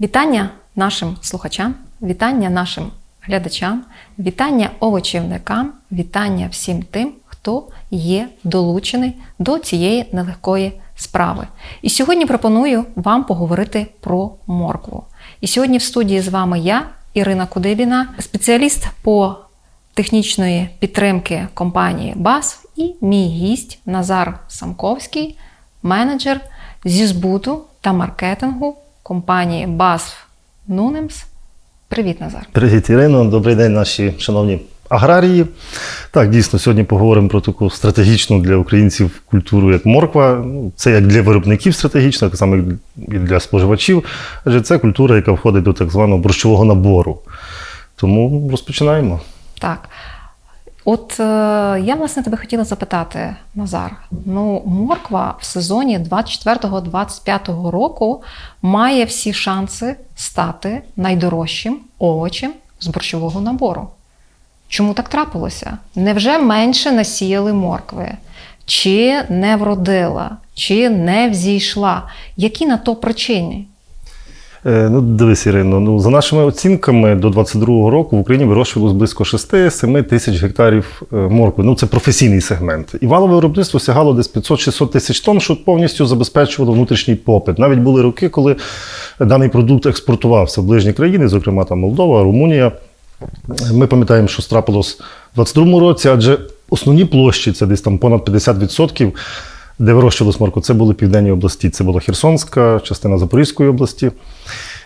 Вітання нашим слухачам, вітання нашим глядачам, вітання овочівникам, вітання всім тим, хто є долучений до цієї нелегкої справи. І сьогодні пропоную вам поговорити про моркву. І сьогодні в студії з вами я, Ірина Кудибіна, спеціаліст по технічної підтримки компанії БАС, і мій гість Назар Самковський, менеджер зі збуту та маркетингу компанії BASF Nunems. Привіт, Назар. Привіт, Ірино. Добрий день, наші шановні аграрії. Так, дійсно, сьогодні поговоримо про таку стратегічну для українців культуру, як морква. Ну, Це як для виробників стратегічно, так само і для споживачів. Адже це культура, яка входить до так званого борщового набору. Тому розпочинаємо. Так. От е, я власне тебе хотіла запитати, Назар. Ну, морква в сезоні 24-25 року має всі шанси стати найдорожчим овочем з борщового набору. Чому так трапилося? Невже менше насіяли моркви? Чи не вродила, чи не взійшла? Які на то причини? Е, Ну, дивись, Ірино, ну, за нашими оцінками, до 22-го року в Україні вирощувалось близько 6-7 тисяч гектарів е, моркви. Ну, це професійний сегмент. І валове виробництво сягало десь 500-600 тисяч тонн, що повністю забезпечувало внутрішній попит. Навіть були роки, коли даний продукт експортувався в ближні країни, зокрема там Молдова, Румунія. Ми пам'ятаємо, що страпилось в 22-му році, адже основні площі, це десь там понад 50%, де вирощувалась морква, це були південні області. Це була Херсонська, частина Запорізької області.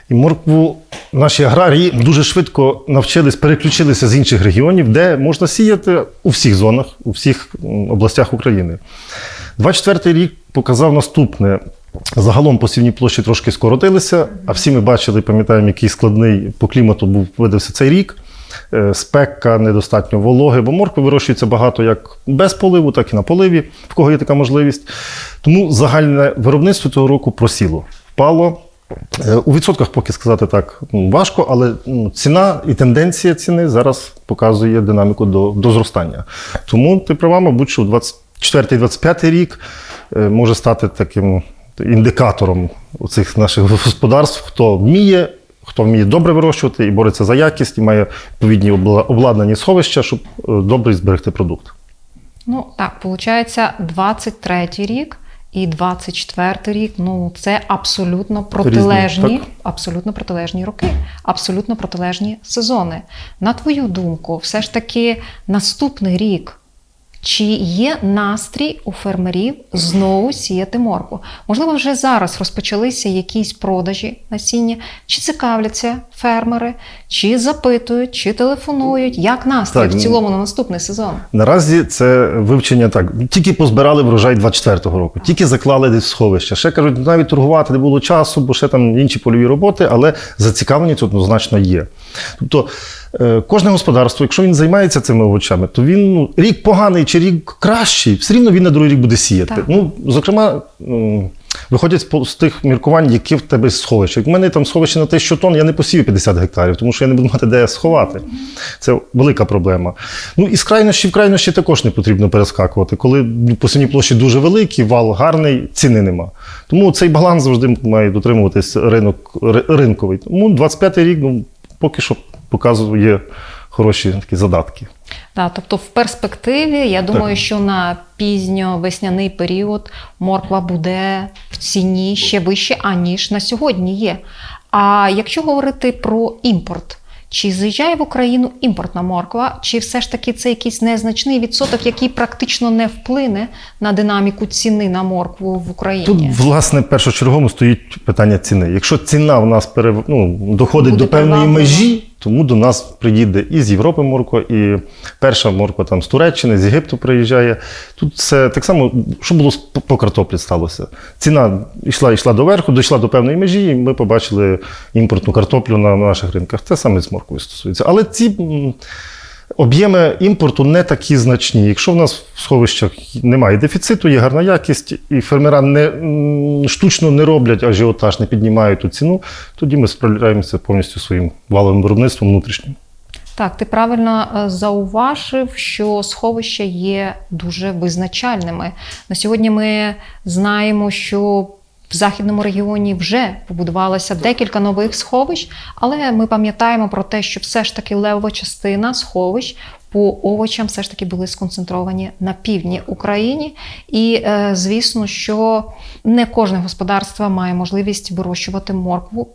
І моркву наші аграрії дуже швидко навчились, переключилися з інших регіонів, де можна сіяти у всіх зонах, у всіх областях України. 24-й рік показав наступне. Загалом посівні площі трошки скоротилися, а всі ми бачили, пам'ятаємо, який складний по клімату був видався цей рік. Е, Спека, недостатньо вологи, бо моркви вирощується багато як без поливу, так і на поливі, в кого є така можливість. Тому загальне виробництво цього року просіло, впало. Е, У відсотках поки сказати так ну, важко, але ну, ціна і тенденція ціни зараз показує динаміку до, до зростання. Тому ти права, мабуть, що 24-25 рік е, може стати таким індикатором цих наших господарств, хто вміє, хто вміє добре вирощувати і бореться за якість, і має відповідні обла- обладнані сховища, щоб е, добре зберегти продукт. Ну так, виходить, 23 рік і 24 рік. Ну це абсолютно протилежні, так. абсолютно протилежні роки, абсолютно протилежні сезони. На твою думку, все ж таки наступний рік. Чи є настрій у фермерів знову сіяти моркву? Можливо, вже зараз розпочалися якісь продажі насіння, чи цікавляться фермери, чи запитують, чи телефонують. Як настрій Так, в ну, цілому на наступний сезон? Наразі це вивчення так. Тільки позбирали врожай 24-го року, тільки заклали десь в сховище. Ще кажуть, навіть торгувати не було часу, бо ще там інші польові роботи, але зацікавленість однозначно є. Тобто е, кожне господарство, якщо він займається цими овочами, то він ну, рік поганий чи рік кращий, все рівно він на другий рік буде сіяти. Так. Ну, зокрема. Виходять з тих міркувань, які в тебе сховище. Як в мене там сховище на 1000 тонн, я не посію 50 гектарів, тому що я не буду мати де сховати. Це велика проблема. Ну і з крайнощі в крайнощі також не потрібно перескакувати. Коли ну, посівні площі дуже великі, вал гарний, ціни нема. Тому цей баланс завжди має дотримуватись ринок ринковий. Тому 25-й рік ну, поки що показує хороші такі задатки. Так, тобто в перспективі, я думаю, що на пізньо-весняний період морква буде в ціні ще вище, аніж на сьогодні є. А якщо говорити про імпорт, чи заїжджає в Україну імпортна морква, чи все ж таки це якийсь незначний відсоток, який практично не вплине на динаміку ціни на моркву в Україні? Тут, власне, першочергово стоїть питання ціни. Якщо ціна в нас перев... ну, доходить Буде до певної межі, тому до нас приїде і з Європи морква, і перша морква там з Туреччини, з Єгипту приїжджає. Тут це так само, що було по картоплі сталося. Ціна йшла, йшла до верху, дійшла до певної межі, і ми побачили імпортну картоплю на наших ринках. Це саме з морквою стосується. Але ці. Об'єми імпорту не такі значні. Якщо в нас в сховищах немає дефіциту, є гарна якість, і фермера не, штучно не роблять ажіотаж, не піднімають ту ціну, тоді ми справляємося повністю своїм валовим виробництвом внутрішнім. Так, ти правильно е, зауважив, що сховища є дуже визначальними. На сьогодні ми знаємо, що В західному регіоні вже побудувалося декілька нових сховищ, але ми пам'ятаємо про те, що все ж таки левова частина сховищ по овочам все ж таки були сконцентровані на півдні України. І е, звісно, що не кожне господарство має можливість вирощувати моркву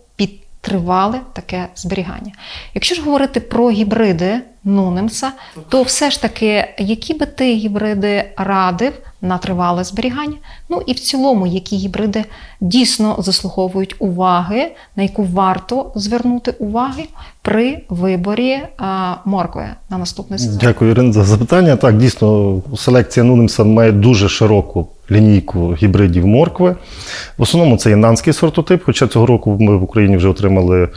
тривале таке зберігання. Якщо ж говорити про гібриди Нунемса, то все ж таки, які би ти гібриди радив на тривале зберігання? Ну і в цілому, які гібриди дійсно заслуговують уваги, на яку варто звернути уваги при виборі а, моркви на наступний сезон? Дякую, Ірина, за запитання. Так, дійсно, селекція Нунемса має дуже широку лінійку гібридів моркви. В основному це є сортотип, хоча цього року ми в Україні вже отримали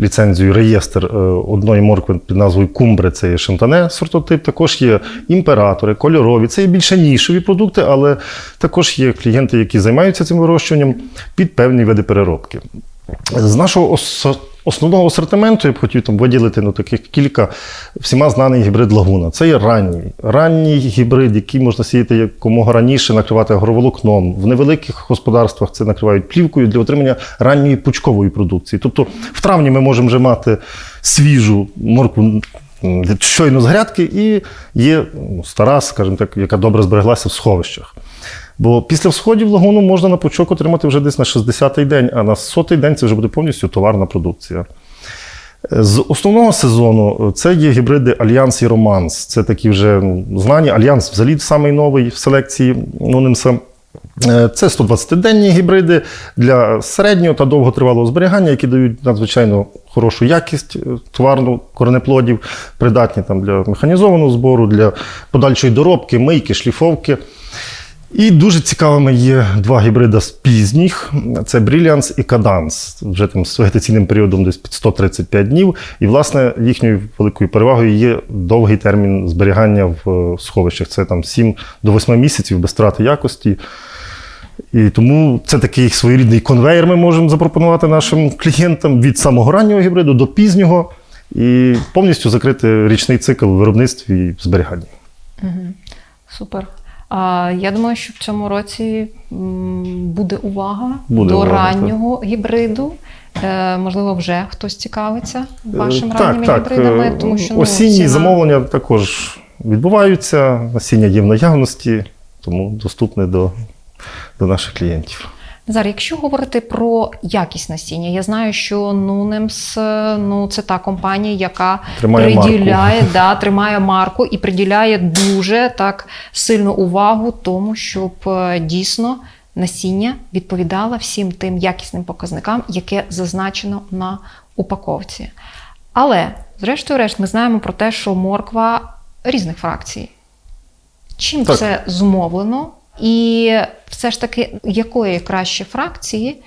ліцензію реєстр е, одної моркви під назвою Кумбре, це є шантане сортотип. Також є імператори, кольорові. Це є більше нішові продукти, але також є клієнти, які займаються цим вирощуванням під певні види переробки. З нашого ос- основного асортименту я б хотів там виділити ну, таких кілька всіма знаний гібрид лагуна. Це є ранній. Ранній гібрид, який можна сіяти якомога раніше, накривати агроволокном. В невеликих господарствах це накривають плівкою для отримання ранньої пучкової продукції. Тобто в травні ми можемо вже мати свіжу моркву. Щойно з грядки, і є ну, стара, скажімо так, яка добре збереглася в сховищах. Бо після всходів лагуну можна на пучок отримати вже десь на 60-й день, а на 100-й день це вже буде повністю товарна продукція. З основного сезону це є гібриди Альянс і Романс. Це такі вже знані. Альянс взагалі самий новий в селекції Нунемса. Е, Це 120-денні гібриди для середнього та довготривалого зберігання, які дають надзвичайно хорошу якість е, товарну коренеплодів, придатні там для механізованого збору, для подальшої доробки, мийки, шліфовки. І дуже цікавими є два гібриди з пізніх: це Brilliance і Cadence, вже там з вегетаційним періодом десь під 135 днів. І, власне, їхньою великою перевагою є довгий термін зберігання в е, сховищах. Це там 7 до 8 місяців без втрати якості. І тому це такий своєрідний конвейер ми можемо запропонувати нашим клієнтам від самого раннього гібриду до пізнього і повністю закрити річний цикл в виробництві і зберіганні. Супер. А, я думаю, що в цьому році буде увага Буде до увага, раннього гібриду. Е, можливо, вже хтось цікавиться вашим Е, ранніми гібридами, Е, тому що ну, осінні ціна- замовлення також відбуваються, насіння є в наявності, тому доступне до, до наших клієнтів. Назар, якщо говорити про якість насіння, я знаю, що Нунемс ну це та компанія, яка Тримає приділяє, да, тримає марку і приділяє дуже так сильну увагу тому, щоб е, дійсно насіння відповідало всім тим якісним показникам, яке зазначено на упаковці. Але, зрештою, решт, ми знаємо про те, що морква різних фракцій. Чим Так. це зумовлено? І все ж таки, якої краще фракції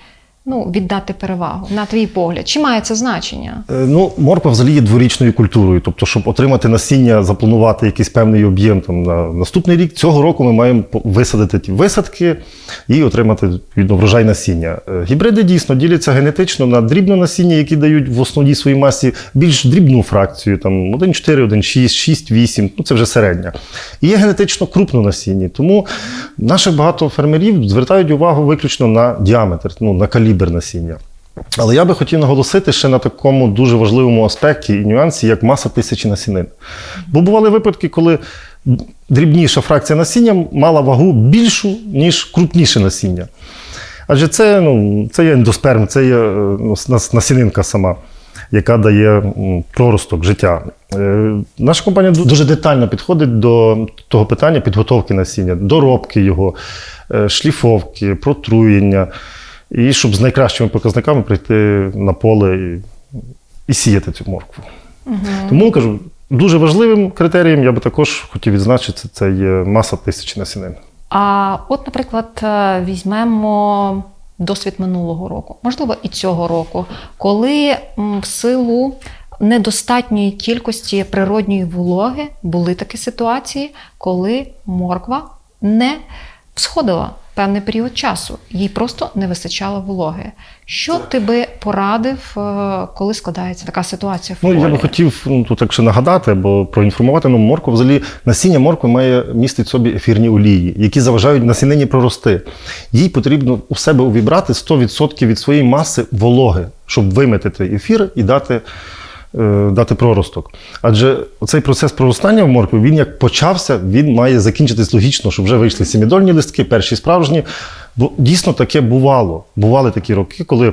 ну, віддати перевагу, на твій погляд? Чи має це значення? Е, Ну, морква взагалі є дворічною культурою. Тобто, щоб отримати насіння, запланувати якийсь певний об'єм там, на наступний рік, цього року ми маємо висадити ті висадки і отримати врожай насіння. Е, Гібриди дійсно діляться генетично на дрібне насіння, які дають в основній своїй масі більш дрібну фракцію, там 1,4, 1,6, 6, 8, ну це вже середня. І є генетично крупне насіння. Тому наших багато фермерів звертають увагу виключно на діаметр, ну, на калібр насіння. Але я би хотів наголосити ще на такому дуже важливому аспекті і нюансі, як маса тисячі насінин. Бо бували випадки, коли дрібніша фракція насіння мала вагу більшу, ніж крупніше насіння. Адже це, ну, це є ендосперм, це є е, насінинка сама, яка дає проросток життя. Е, Наша компанія дуже детально підходить до того питання підготовки насіння, доробки його, е, шліфовки, протруєння. І щоб з найкращими показниками прийти на поле і, і сіяти цю моркву. Тому кажу, дуже важливим критерієм я би також хотів відзначити, це є маса тисячі насінин. А от, наприклад, е, візьмемо досвід минулого року, можливо, і цього року, коли в силу недостатньої кількості природньої вологи були такі ситуації, коли морква не всходила певний період часу. Їй просто не вистачало вологи. Що ти би порадив, е, коли складається така ситуація в Ну, полі? я би хотів ну, тут так ще нагадати або проінформувати ну, морква. Взагалі насіння моркви має містить в собі ефірні олії, які заважають насіннині прорости. Їй потрібно у себе увібрати 100% від своєї маси вологи, щоб виметити ефір і дати. Е, Дати проросток. Адже цей процес проростання в моркві, він як почався, він має закінчитись логічно, щоб вже вийшли сімідольні листки, перші справжні. Бо дійсно таке бувало. Бували такі роки, коли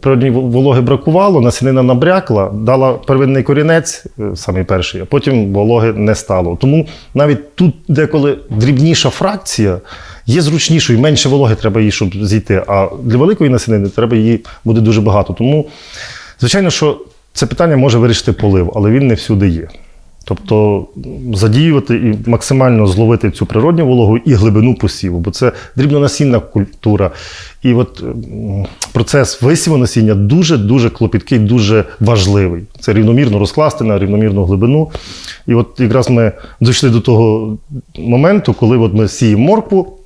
природньої вологи бракувало, насінина набрякла, дала первинний корінець, е, самий перший, а потім вологи не стало. Тому навіть тут деколи дрібніша фракція є зручнішою, менше вологи треба їй, щоб зійти. А для великої насінини треба її буде дуже багато. Тому, звичайно, що це питання може вирішити полив, але він не всюди є. Тобто задіювати і максимально зловити цю природню вологу і глибину посіву, бо це дрібнонасінна культура. І от процес висіву насіння дуже-дуже клопіткий, дуже важливий. Це рівномірно розкласти на рівномірну глибину. І от якраз ми дійшли до того моменту, коли от ми сіємо моркву.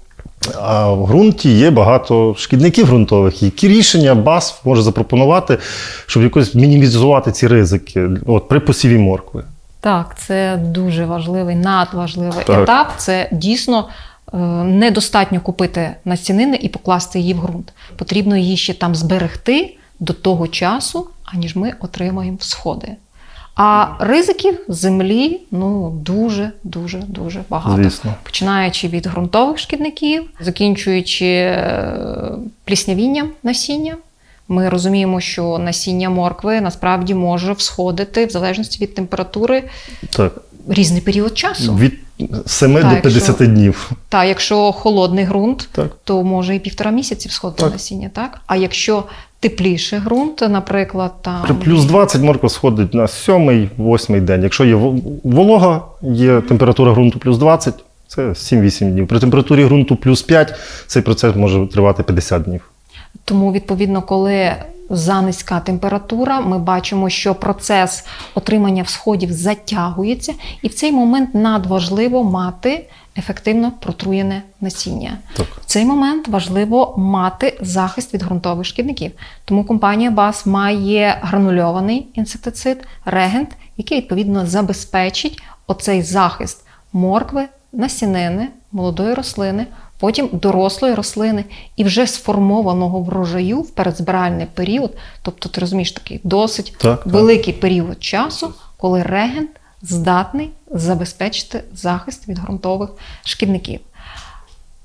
А в ґрунті є багато шкідників ґрунтових. Які рішення БАС може запропонувати, щоб якось мінімізувати ці ризики от, при посіві моркви? Так, це дуже важливий, надважливий Так. етап. Це дійсно е, недостатньо купити насінини і покласти її в ґрунт. Потрібно її ще там зберегти до того часу, аніж ми отримаємо всходи. А ризиків землі ну дуже, дуже, дуже багато. Звісно. Починаючи від ґрунтових шкідників, закінчуючи е, пліснявінням насіння. Ми розуміємо, що насіння моркви насправді може всходити в залежності від температури Так. різний період часу. Від 7 Так, до 50 днів. Та якщо холодний ґрунт, Так. то може і півтора місяці всходити Так. насіння, так? А якщо тепліший ґрунт, наприклад, там При плюс 20 морква сходить на 7-8 день. Якщо є волога, є температура ґрунту плюс 20, це 7-8 днів. При температурі ґрунту плюс 5 цей процес може тривати 50 днів. Тому, відповідно, коли занизька температура, ми бачимо, що процес отримання всходів затягується, і в цей момент надважливо мати ефективно протруєне насіння. Так. В цей момент важливо мати захист від ґрунтових шкідників. Тому компанія БАС має гранульований інсектицид, регент, який відповідно забезпечить оцей захист моркви, насінини, молодої рослини, потім дорослої рослини і вже сформованого врожаю в передзбиральний період. Тобто, ти розумієш такий досить Так, так. великий період часу, коли регент здатний забезпечити захист від ґрунтових шкідників.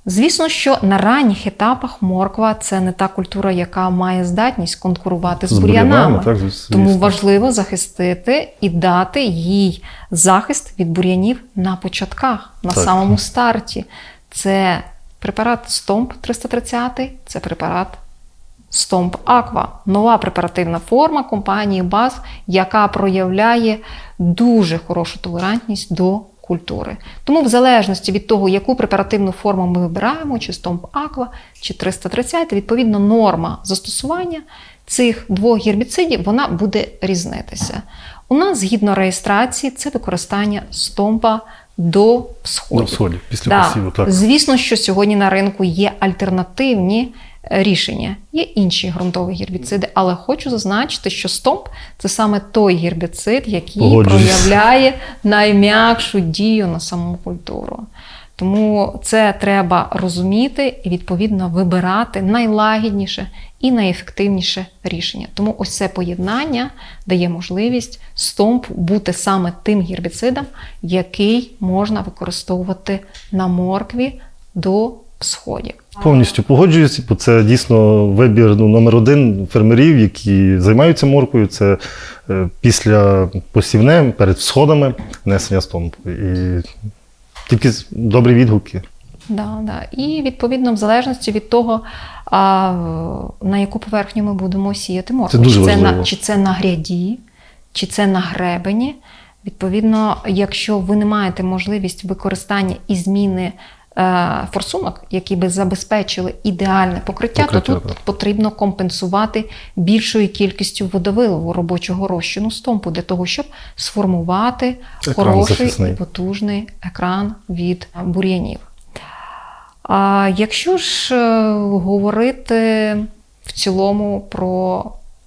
Звісно, що на ранніх етапах морква це не та культура, яка має здатність конкурувати з, З бур'янами. бур'янами, так, звісно. Тому важливо захистити і дати їй захист від бур'янів на початках, на Так. самому старті. Це препарат Стомп 330, це препарат Стомп Аква, нова препаративна форма компанії БАЗ, яка проявляє дуже хорошу толерантність до культури. Тому, в залежності від того, яку препаративну форму ми вибираємо, чи Стомп Аква, чи 330, відповідно, норма застосування цих двох гербіцидів вона буде різнитися. У нас, згідно реєстрації, це використання стомпа до сходу До всходів, після Да. посіву, так. Звісно, що сьогодні на ринку є альтернативні е, рішення, є інші ґрунтові гербіциди, але хочу зазначити, що стомп це саме той гербіцид, який Погоджусь. проявляє найм'якшу дію на саму культуру. Тому це треба розуміти і відповідно вибирати найлагідніше і найефективніше рішення. Тому ось це поєднання дає можливість стомп бути саме тим гербіцидом, який можна використовувати на моркві до всходів. Повністю погоджуюсь, бо це дійсно вибір ну, номер один фермерів, які займаються морквою. Це е, після посівне, перед всходами внесення стомпу. І тільки добрі відгуки. Да, да. І відповідно, в залежності від того, а, на яку поверхню ми будемо сіяти морку. Це дуже чи, це на, чи це на гряді, чи це на гребені. Відповідно, якщо ви не маєте можливість використання і зміни форсунок, які би забезпечили ідеальне покриття, Покриття, то тут так. потрібно компенсувати більшою кількістю водовиливу робочого розчину стомпу для того, щоб сформувати Екран хороший захисний. і потужний екран від бур'янів. А якщо ж е, говорити в цілому про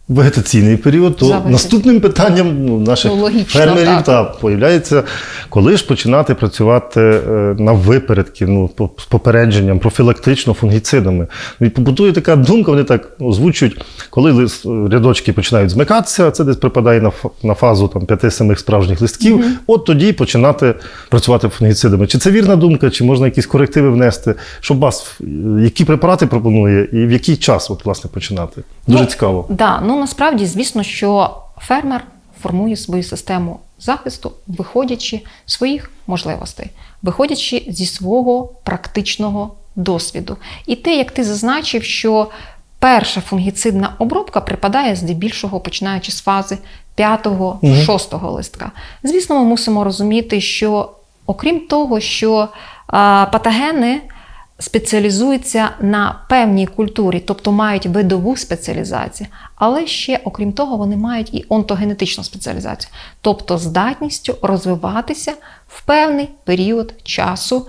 Вегетаційний період, то Зависить. наступним питанням ну, наших Ну, логічно, фермерів так. та появляється, коли ж починати працювати е, на випередки, ну, по- з попередженням, профілактично фунгіцидами. Ну, І побутує така думка, вони так озвучують, коли лис- рядочки починають змикатися, це десь припадає на, на фазу там, 5-7 справжніх листків, от тоді починати працювати фунгіцидами. Чи це вірна думка, чи можна якісь корективи внести? Щоб вас, е, які препарати пропонує і в який час от, власне, починати? Дуже Ну, цікаво. Да, ну насправді, звісно, що фермер формує свою систему захисту, виходячи з своїх можливостей, виходячи зі свого практичного досвіду. І те, як ти зазначив, що перша фунгіцидна обробка припадає здебільшого починаючи з фази 5-6 листка. Звісно, ми мусимо розуміти, що окрім того, що а, патогени спеціалізуються на певній культурі, тобто мають видову спеціалізацію, але ще, окрім того, вони мають і онтогенетичну спеціалізацію, тобто здатністю розвиватися в певний період часу,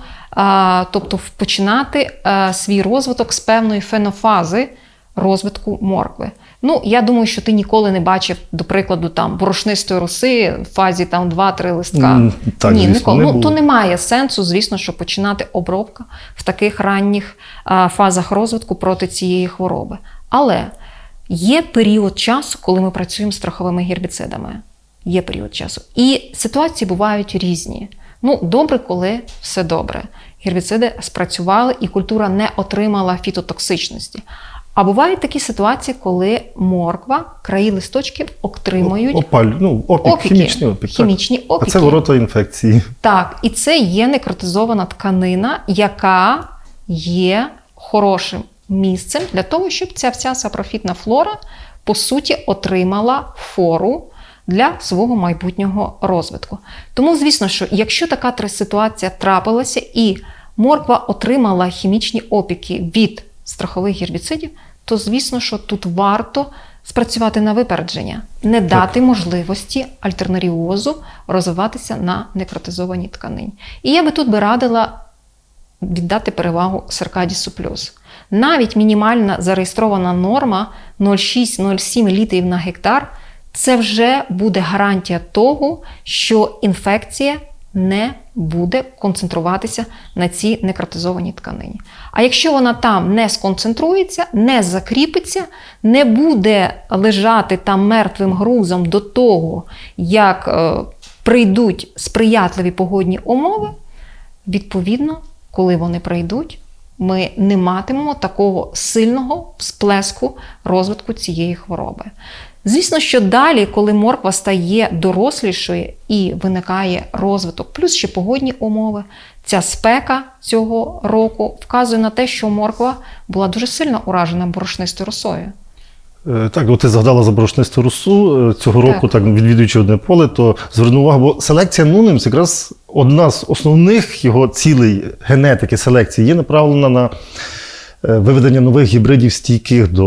тобто починати свій розвиток з певної фенофази розвитку моркви. Ну, я думаю, що ти ніколи не бачив, до прикладу, там борошнистої роси в фазі там 2-3 листка. М, так, Ні, звісно, ніколи. не ну, то немає сенсу, звісно, що починати обробка в таких ранніх а, фазах розвитку проти цієї хвороби. Але є період часу, коли ми працюємо з страховими гербіцидами. Є період часу. І ситуації бувають різні. Ну, добре, коли все добре. Гербіциди спрацювали і культура не отримала фітотоксичності. А бувають такі ситуації, коли морква, краї листочків отримують Опаль, ну, опік, опіки, хімічний опік. так. хімічні опіки. А це ворота інфекції. Так, і це є некротизована тканина, яка є хорошим місцем для того, щоб ця вся сапрофітна флора по суті отримала фору для свого майбутнього розвитку. Тому, звісно, що якщо така ситуація трапилася і морква отримала хімічні опіки від страхових гербіцидів, то звісно, що тут варто спрацювати на випередження, не дати можливості альтернаріозу розвиватися на некротизованій тканині. І я би тут би радила віддати перевагу Серкадісу плюс. Навіть мінімальна зареєстрована норма 0,6-0,7 літрів на гектар це вже буде гарантія того, що інфекція не буде концентруватися на цій некротизованій тканині. А якщо вона там не сконцентрується, не закріпиться, не буде лежати там мертвим грузом до того, як е, прийдуть сприятливі погодні умови, відповідно, коли вони прийдуть, ми не матимемо такого сильного всплеску розвитку цієї хвороби. Звісно, що далі, коли морква стає дорослішою і виникає розвиток, плюс ще погодні умови, ця спека цього року вказує на те, що морква була дуже сильно уражена борошнистою росою. Е, Так, от ти згадала за борошнисту русу. Е, Цього року, Так. так, відвідуючи одне поле, то звернув увагу, бо селекція Нунемс якраз одна з основних його цілей генетики селекції є направлена на виведення нових гібридів стійких до,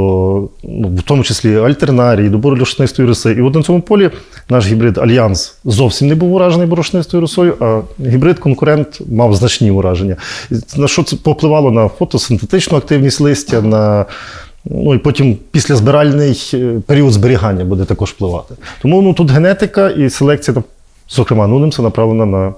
ну, в тому числі альтернарії, до борошнистої роси. І от на цьому полі наш гібрид Альянс зовсім не був уражений борошнистою росою, а гібрид-конкурент мав значні ураження. На що це попливало на фотосинтетичну активність листя, на Ну і потім після збиральний е, період зберігання буде також впливати. Тому ну, тут генетика і селекція, зокрема, нунемса направлена на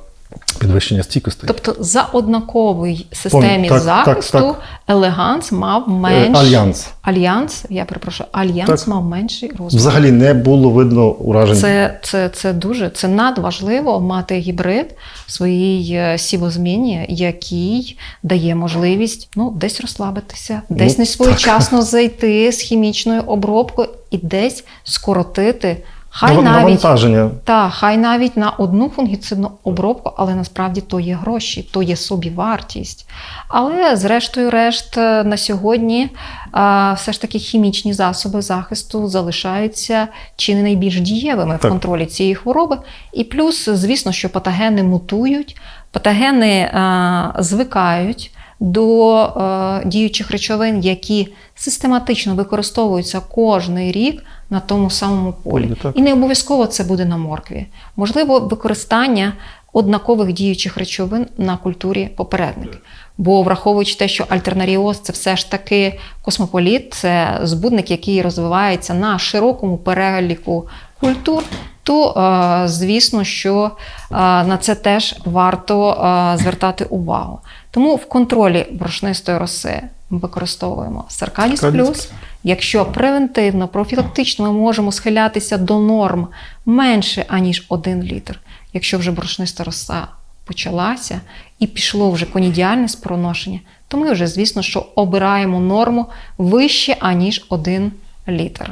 підвищення стійкості. Тобто за однаковій системі так, захисту так, так. елеганс мав Е, менш Альянс. Альянс, я перепрошую, альянс Так. мав менший розвиток. Взагалі не було видно уражень. Це, це, це дуже це надважливо мати гібрид в своїй е, сівозміні, який дає можливість ну, десь розслабитися, десь Ну, не своєчасно зайти з хімічною обробкою і десь скоротити. Хай навіть Навантаження. та хай навіть на одну фунгіцидну обробку, але насправді то є гроші, то є собівартість. Але зрештою, решт е, на сьогодні а, все ж таки хімічні засоби захисту залишаються чи не найбільш дієвими в контролі цієї хвороби. І плюс, звісно, що патогени мутують, патогени а, звикають до е, діючих речовин, які систематично використовуються кожний рік на тому самому полі. Полі. І не обов'язково це буде на моркві. Можливо, використання однакових діючих речовин на культурі попередники. Бо враховуючи те, що альтернаріоз це все ж таки космополіт, це збудник, який розвивається на широкому переліку культур, то е, звісно, що е, на це теж варто е, звертати увагу. Тому в контролі борошнистої роси використовуємо Саркадіс плюс. Якщо превентивно, профілактично ми можемо схилятися до норм менше аніж 1 літр, якщо вже борошниста роса почалася і пішло вже конідіальне спороношення, то ми вже, звісно, що обираємо норму вище аніж 1 літр.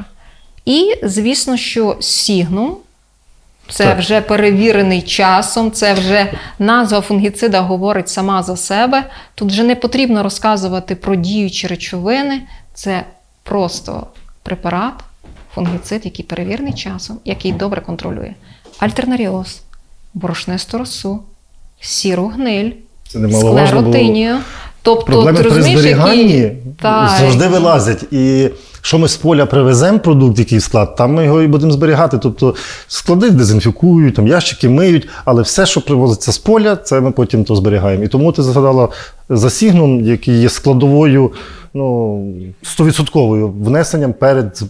І, звісно, що сігнум це Так. вже перевірений часом, це вже назва фунгіцида говорить сама за себе. Тут вже не потрібно розказувати про діючі речовини. Це просто препарат, фунгіцид, який перевірений часом, який добре контролює альтернаріоз, борошнисту росу, сіру гниль, склеротинію. Тобто, проблеми ти при зберіганні які... Завжди вилазять. І що ми з поля привеземо продукт, який склад, там ми його і будемо зберігати. Тобто склади дезінфікують, там ящики миють, але все, що привозиться з поля, це ми потім то зберігаємо. І тому ти згадала за сігном, який є складовою. Ну, 100% внесенням перед,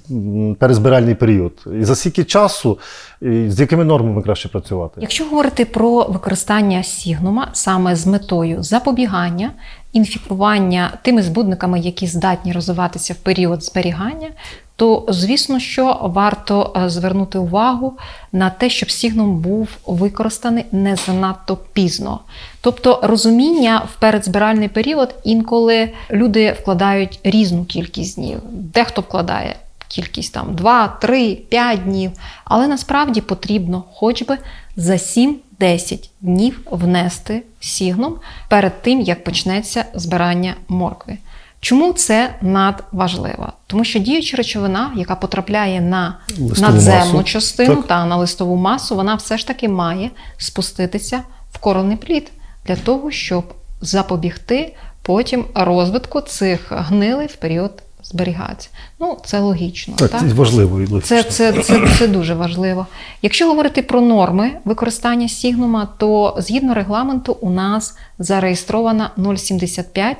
перезбиральний період. І за скільки часу, і з якими нормами краще працювати? Якщо говорити про використання сігнума саме з метою запобігання, інфікування тими збудниками, які здатні розвиватися в період зберігання, то звісно, що варто е, звернути увагу на те, щоб сігнум був використаний не занадто пізно. Тобто розуміння в передзбиральний період інколи люди вкладають різну кількість днів. Дехто вкладає кількість там 2, 3, 5 днів, але насправді потрібно хоч би за 7-10 днів внести сігном перед тим, як почнеться збирання моркви. Чому це надважливо? Тому що діюча речовина, яка потрапляє на Листову надземну масу. частину Так. та на листову масу, вона все ж таки має спуститися в коронний плід для того, щоб запобігти потім розвитку цих гнилей в період зберігації. Ну, це логічно. Так, так? це важливо і логічно. Це, це, це, це дуже важливо. Якщо говорити про норми використання сігнума, то згідно регламенту у нас зареєстрована 0,75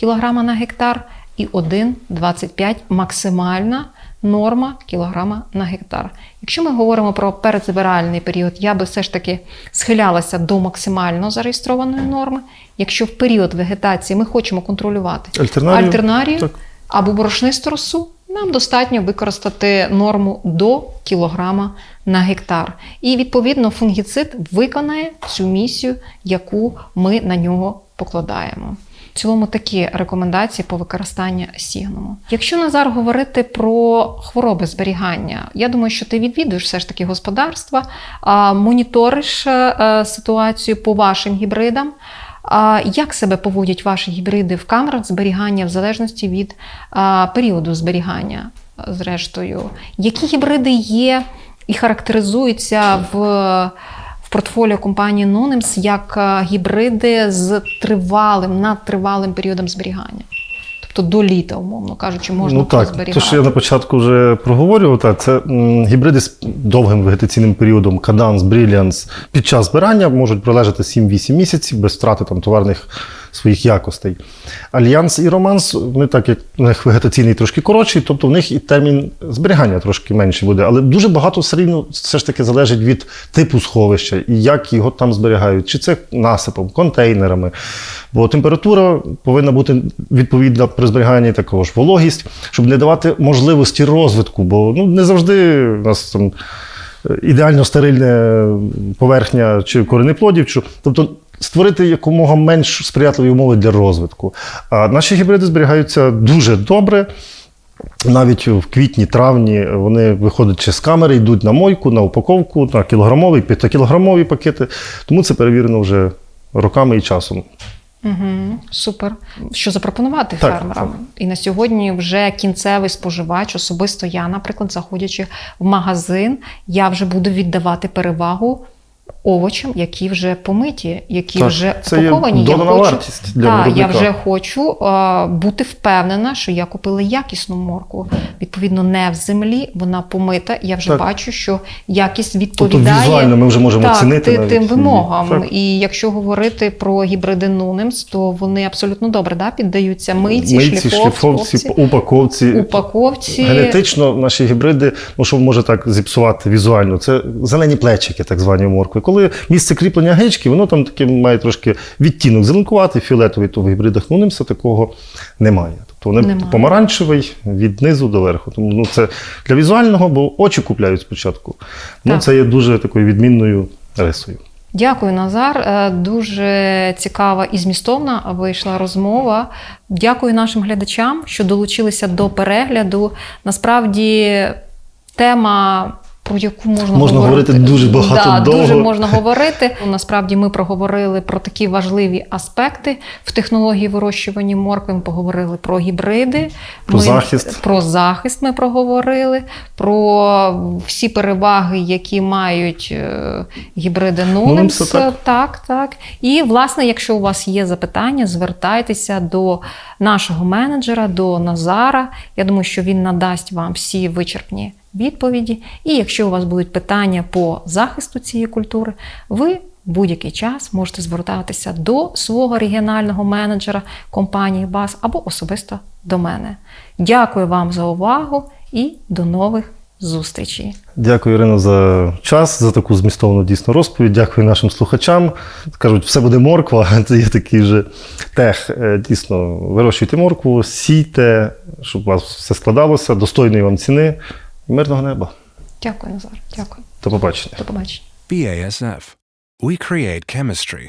кг на гектар і 1,25 максимальна норма кілограма на гектар. Якщо ми говоримо про передзбиральний період, я би все ж таки схилялася до максимально зареєстрованої норми. Якщо в період вегетації ми хочемо контролювати Альтернарію? альтернарію Так. або борошнисту росу, нам достатньо використати норму до кілограма на гектар. І відповідно фунгіцид виконає цю місію, яку ми на нього покладаємо. В цілому такі рекомендації по використанню сігнуму. Якщо Назар говорити про хвороби зберігання, я думаю, що ти відвідуєш все ж таки господарства, моніториш е, ситуацію по вашим гібридам. Як себе поводять ваші гібриди в камерах зберігання в залежності від періоду зберігання, зрештою? Які гібриди є і характеризуються в портфоліо компанії Nonims як гібриди з тривалим, надтривалим періодом зберігання? Тобто до літа, умовно кажучи, можна ну так, зберігати. що я на початку вже проговорював, так, це гібриди з довгим вегетаційним періодом каданс, Brilliance під час збирання можуть пролежати 7-8 місяців без втрати там, товарних своїх якостей. Альянс і Романс, вони так як у них вегетаційний трошки коротший, тобто в них і термін зберігання трошки менший буде. Але дуже багато все рівно все ж таки залежить від типу сховища і як його там зберігають. Чи це насипом, контейнерами. Бо температура повинна бути відповідна при зберіганні також вологість, щоб не давати можливості розвитку, бо ну, не завжди у нас там е, ідеально стерильна поверхня чи коренеплодів. Тобто створити якомога менш сприятливі умови для розвитку. А наші гібриди зберігаються дуже добре. Навіть в квітні-травні вони виходять ще з камери, йдуть на мойку, на упаковку, на кілограмові, п'ятикілограмові пакети. Тому це перевірено вже роками і часом. Угу, супер. Що запропонувати Так, фермерам? так. І на сьогодні вже кінцевий споживач, особисто я, наприклад, заходячи в магазин, я вже буду віддавати перевагу овочам, які вже помиті, які Так, вже це є упаковані. хочу, вартість для так, я вже хочу а, бути впевнена, що я купила якісну моркву. Відповідно, не в землі, вона помита. Я вже Так. бачу, що якість Тобто візуально ми вже можемо так, оцінити навіть тим вимогам. Так. І якщо говорити про гібриди Нунемс, то вони абсолютно добре да, піддаються мийці, Мийці, шліфовці, шліфовці, упаковці. упаковці. Генетично наші гібриди, ну що може так зіпсувати візуально, це зелені плечики, так звані моркви. Коли місце кріплення гички, воно там таке має трошки відтінок зеленкуватий, фіолетовий, то в гібридах Нунемса такого немає. Тобто вони Немає. помаранчевий від низу до верху. Тому ну, це для візуального, бо очі купляють спочатку. Ну, Так. це є дуже такою відмінною рисою. Дякую, Назар. Е, Дуже цікава і змістовна вийшла розмова. Дякую нашим глядачам, що долучилися до перегляду. Насправді, тема. Про яку можна, Можна говорити дуже багато да, довго. Дуже можна говорити. Насправді ми проговорили про такі важливі аспекти в технології вирощування моркви. Ми поговорили про гібриди, Про ми, захист. Про захист ми проговорили, про всі переваги, які мають е, гібриди. Нунемса, так. Так, так. І, власне, якщо у вас є запитання, звертайтеся до нашого менеджера, до Назара. Я думаю, що він надасть вам всі вичерпні відповіді. І якщо у вас будуть питання по захисту цієї культури, ви будь-який час можете звертатися до свого регіонального менеджера компанії БАС або особисто до мене. Дякую вам за увагу і до нових зустрічей. Дякую, Ірино, за час, за таку змістовну дійсно розповідь. Дякую нашим слухачам. Кажуть, все буде морква. Це є такий же тех. Е, Дійсно, вирощуйте моркву, сійте, щоб у вас все складалося, достойної вам ціни мирного неба. Дякую, Назар. Дякую. До побачення. До побачення. BASF. We create chemistry.